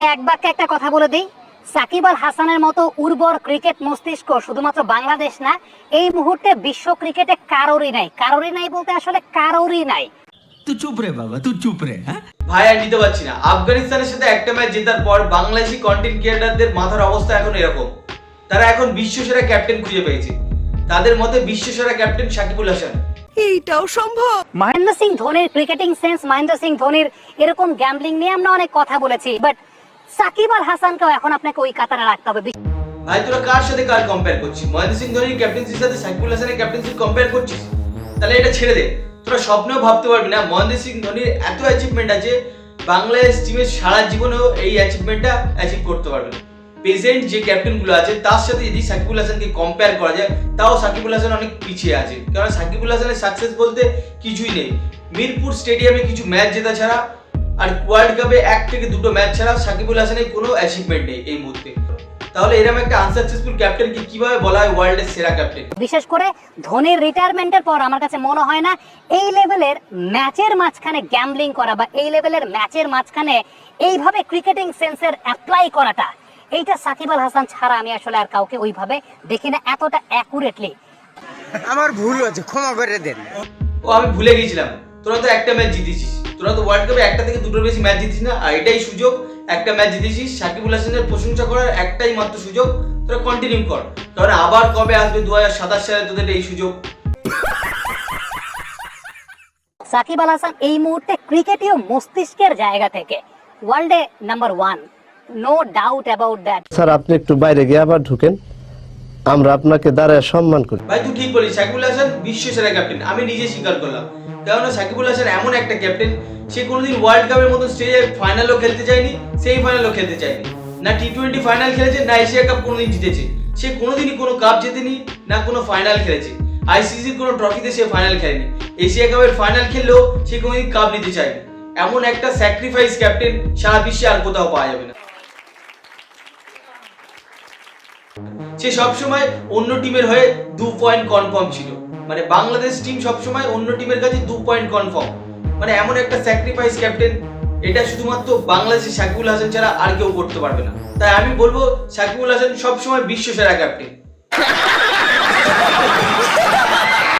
এক বাক্যে একটা কথা বলে দিই। সাকিব আল হাসানের মতো উর্বর ক্রিকেট মস্তিষ্ক শুধুমাত্র বাংলাদেশ না এই মুহূর্তে বিশ্ব ক্রিকেটে কারোরই নাই। কারোরই নাই বলতে আসলে কারোরই নাই। তুই চুপ রে বাবা তুই চুপ রে হ্যাঁ? ভাই আর নিতে পারছি না। আফগানিস্তানের সাথে একটা ম্যাচ জেতার পর বাংলাদেশি কন্টেন্ট ক্রিয়েটারদের মাথার অবস্থা এখন এরকম। তারা এখন ক্যাপ্টেন খুঁজে পেয়েছে। তাদের মতে বিশ্বসেরা ক্যাপ্টেন সাকিবুল হাসান। এইটাও সম্ভব। মহেন্দ্র সিং ধোনির ক্রিকেটিং সেন্স মহেন্দ্র সিং ধোনির এরকম গ্যাম্বলিং নিয়ে আমরা অনেক কথা বলেছি বাট সাকিব আল হাসানকেও এখন আপনাকে ওই কাতারে রাখতে হবে। ভাই, তোরা কার সাথে কার কম্পেয়ার করছিস? মহেন্দ্র সিং ধোনির ক্যাপ্টেন্সির সাথে সাকিবুল হাসানের ক্যাপ্টেন্সি কম্পেয়ার করছিস? তাহলে এটা ছেড়ে দে। তোরা স্বপ্নেও ভাবতে পারবি না, মহেন্দ্র সিং ধোনির এত অ্যাচিভমেন্ট আছে, বাংলাদেশ টিমের সারা জীবনেও এই অ্যাচিভমেন্টটা অ্যাচিভ করতে পারবে না। প্রেজেন্ট যে ক্যাপ্টেনগুলো আছে, তার সাথে যদি সাকিবুল হাসানকে কম্পেয়ার করা যায়, তাও সাকিবুল হাসান অনেক পিছিয়ে আছে। কারণ সাকিবুল হাসানের সাকসেস বলতে কিছুই নেই। মিরপুর স্টেডিয়ামে কিছু ম্যাচ জেতা ছাড়া আর ওয়ার্ল্ড কাপে এক থেকে দুটো ম্যাচ ছাড়া সাকিবুল হাসানের কোনো অ্যাচিভমেন্ট নেই এই মুহূর্তে। তাহলে এরকম একটা আনসাকসেসফুল ক্যাপ্টেনকে কীভাবে বলা হয় ওয়ার্ল্ডের সেরা ক্যাপ্টেন বিশেষ করে ধোনির রিটায়ারমেন্টের পর আমার কাছে মনে হয় না এই লেভেলের ম্যাচের মাঝখানে গ্যাম্বলিং করা বা এই লেভেলের ম্যাচের মাঝখানে এইভাবে ক্রিকেটিং সেন্সের অ্যাপ্লাই করাটা এইটা সাকিব আল হাসান ছাড়া আমি আসলে আর কাউকে ওইভাবে দেখি না এতটা অ্যাকুরেটলি আমার ভুল হয়েছে ক্ষমা করে দেন। ও আমি ভুলে গিয়েছিলাম। তোরা তো একটা ম্যাচ জিতেছিস। তোরা তো ওয়ার্ল্ড কাপে একটা থেকে দুটোর বেশি ম্যাচ জিতিস না? আর এটাই সুযোগ একটা ম্যাচ জিতেছিস সাকিবুল হাসানের প্রশংসা করার একটাই মাত্র সুযোগ। তোরা কন্টিনিউ কর। কারণ আবার কবে আসবে দু হাজার সাতাশ সালে তোদের এই সুযোগ? সাকিব আল হাসান এই মুহূর্তে ক্রিকেটীয় মস্তিষ্কের জায়গা থেকে। ওয়ার্ল্ডে number one no doubt about that sir আপনি একটু বাইরে গিয়ে আবার ঢুকেন। আমরা আপনাকে দাঁড়ায় সম্মান করি। ভাই, তুই ঠিক বলিস, সাকিবুল হাসান বিশ্ব সেরা ক্যাপ্টেন আমি নিজে স্বীকার করলাম। কেননা সাকিবুল হাসান এমন একটা ক্যাপ্টেন সে কোনোদিন ওয়ার্ল্ড কাপের মতো স্টেজে ফাইনালও খেলতে চায়নি সেই ফাইনালও খেলতে চায়নি। না টি টোয়েন্টি ফাইনাল খেলেছে, না এশিয়া কাপ কোনোদিন জিতেছে। সে কোনোদিনই কোনো কাপ জেতেনি, না কোনো ফাইনাল খেলেছে। আইসিসির কোনো ট্রফিতে সে ফাইনাল খেলেনি। এশিয়া কাপের ফাইনাল খেললেও সে কোনোদিন কাপ নিতে চায়নি। এমন একটা স্যাক্রিফাইস ক্যাপ্টেন সারা বিশ্বে আর কোথাও পাওয়া যাবে না। সে সবসময় অন্য টিমের হয়ে দু পয়েন্ট কনফার্ম ছিল। মানে বাংলাদেশ টিম সবসময় অন্য টিমের কাছে দু পয়েন্ট কনফার্ম মানে এমন একটা স্যাক্রিফাইস ক্যাপ্টেন এটা শুধুমাত্র বাংলাদেশের সাকিবুল হাসান ছাড়া আর কেউ করতে পারবে না। তাই আমি বলব, সাকিবুল হাসান সবসময় বিশ্ব সেরা ক্যাপ্টেন